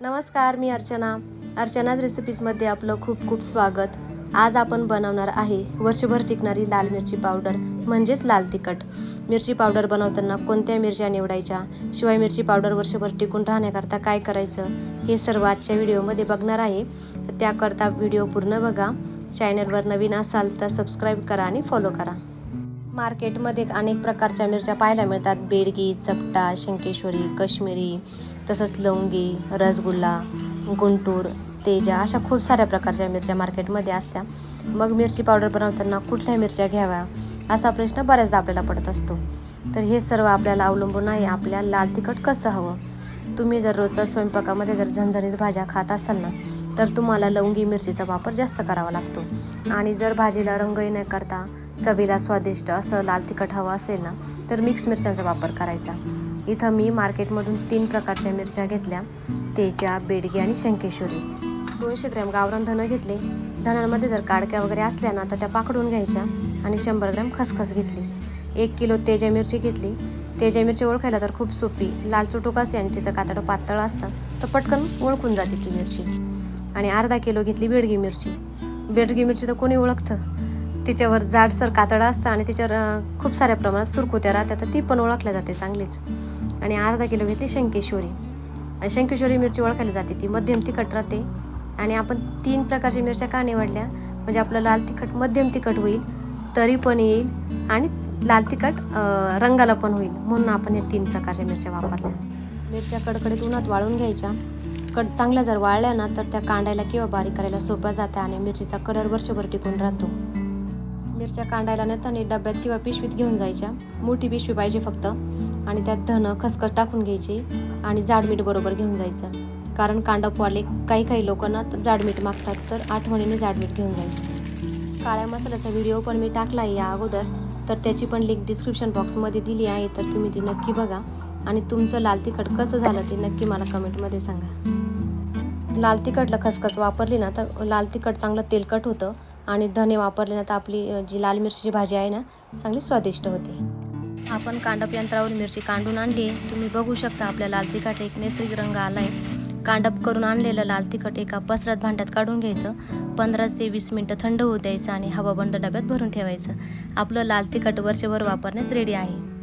नमस्कार मी अर्चना. अर्चनाज रेसिपीजमध्ये आपलं खूप खूप स्वागत. आज आपण बनवणार आहे वर्षभर टिकणारी लाल मिरची पावडर म्हणजेच लाल तिखट. मिरची पावडर बनवताना कोणत्या मिरच्या निवडायच्या? शिवाय मिरची पावडर वर्षभर टिकून राहण्याकरता काय करायचं? हे सर्व आजच्या व्हिडिओमध्ये बघणार आहे. त्याकरता व्हिडिओ पूर्ण बघा. चॅनलवर नवीन असाल तर सबस्क्राईब करा आणि फॉलो करा. मार्केटमध्ये अनेक प्रकारच्या मिरच्या पाहायला मिळतात. बेडगी चपटा शंकेश्वरी कश्मीरी. तसंच लवंगी रसगुल्ला गुंटूर तेजा अशा खूप साऱ्या प्रकारच्या मिरच्या मार्केटमध्ये असत्या. मग मिरची पावडर बनवताना कुठल्या मिरच्या घ्याव्या असा प्रश्न बऱ्याचदा आपल्याला पडत असतो. तर हे सर्व आपल्याला अवलंबून आहे आपल्या लाल तिखट कसं हवं? तुम्ही जर रोजच्या स्वयंपाकामध्ये जर झणझणीत भाज्या खात असाल ना तर तुम्हाला लवंगी मिरचीचा वापर जास्त करावा लागतो. आणि जर भाजीला रंगही न करता चवीला स्वादिष्ट असं लाल तिखट हवं असेल ना तर मिक्स मिरच्यांचा वापर करायचा. इथं मी मार्केटमधून तीन प्रकारच्या मिरच्या घेतल्या. तेजा बेडगी आणि शंकेश्वरी. दोनशे ग्रॅम गावरान धनं घेतले. धनांमध्ये जर काडक्या वगैरे असल्या ना तर त्या पाकडून घ्यायच्या आणि शंभर ग्रॅम खसखस घेतली. एक किलो तेजा मिरची घेतली. तेजा मिरची ओळखायला तर खूप सोपी. लाल चुटूक असते आणि तिचं कातडं पातळ असतं तर पटकन ओळखून जाते ती मिरची. आणि अर्धा किलो घेतली बेडगी मिरची. बेडगी मिरची तर कोणी ओळखतं? तिच्यावर जाडसर कातडं असतं आणि तिच्यावर खूप साऱ्या प्रमाणात सुरकुत्या राहतात तर ती पण ओळखल्या जाते चांगलीच. आणि अर्धा किलो घेतली शंकेश्वरी. आणि शंकेश्वरी मिरची ओळखायला जाते ती मध्यम तिखट राहते. आणि आपण तीन प्रकारच्या मिरच्या का निवडल्या? म्हणजे आपलं लाल तिखट मध्यम तिखट होईल तरी पण येईल आणि लाल तिखट रंगाला पण होईल. म्हणून आपण या तीन प्रकारच्या मिरच्या वापरल्या. मिरच्या कडकडीत उन्हात वाळून घ्यायच्या. कड चांगल्या जर वाळल्या ना तर त्या कांडायला किंवा बारीक करायला सोप्या जात्या आणि मिरचीचा कलर वर्षभर टिकून राहतो. मिरच्या कांडायला नेताना डब्यात किंवा पिशवीत घेऊन जायच्या. मोठी पिशवी पाहिजे फक्त. आणि त्यात धनं खसखस टाकून घ्यायची आणि जाड मीठ बरोबर घेऊन जायचं. कारण कांडपवाले काही काही लोकांना जाड मीठ मागतात तर आठवणीने जाड मीठ घेऊन जायचं. काळ्या मसाल्याचा व्हिडिओ पण मी टाकला आहे या अगोदर. तर त्याची पण लिंक डिस्क्रिप्शन बॉक्समध्ये दिली आहे तर तुम्ही ती नक्की बघा. आणि तुमचं लाल तिखट कसं झालं ते नक्की मला कमेंटमध्ये सांगा. लाल तिखटला खसखस वापरली ना तर लाल तिखट चांगलं तेलकट होतं. आणि धने वापरले ना तर आपली जी लाल मिरचीची भाजी आहे ना चांगली स्वादिष्ट होते. आपण कांडप यंत्रावरून मिरची कांडून आणली. तुम्ही बघू शकता आपल्या लाल तिखट एक नैसर्गिक रंग आलाय. कांडप करून आणलेलं लाल तिखट एका पसरात भांड्यात काढून घ्यायचं. पंधरा ते वीस मिनटं थंड होऊ द्यायचं आणि हवाबंद डब्यात भरून ठेवायचं. आपलं लाल तिखट वर्षभर वापरण्यास रेडी आहे.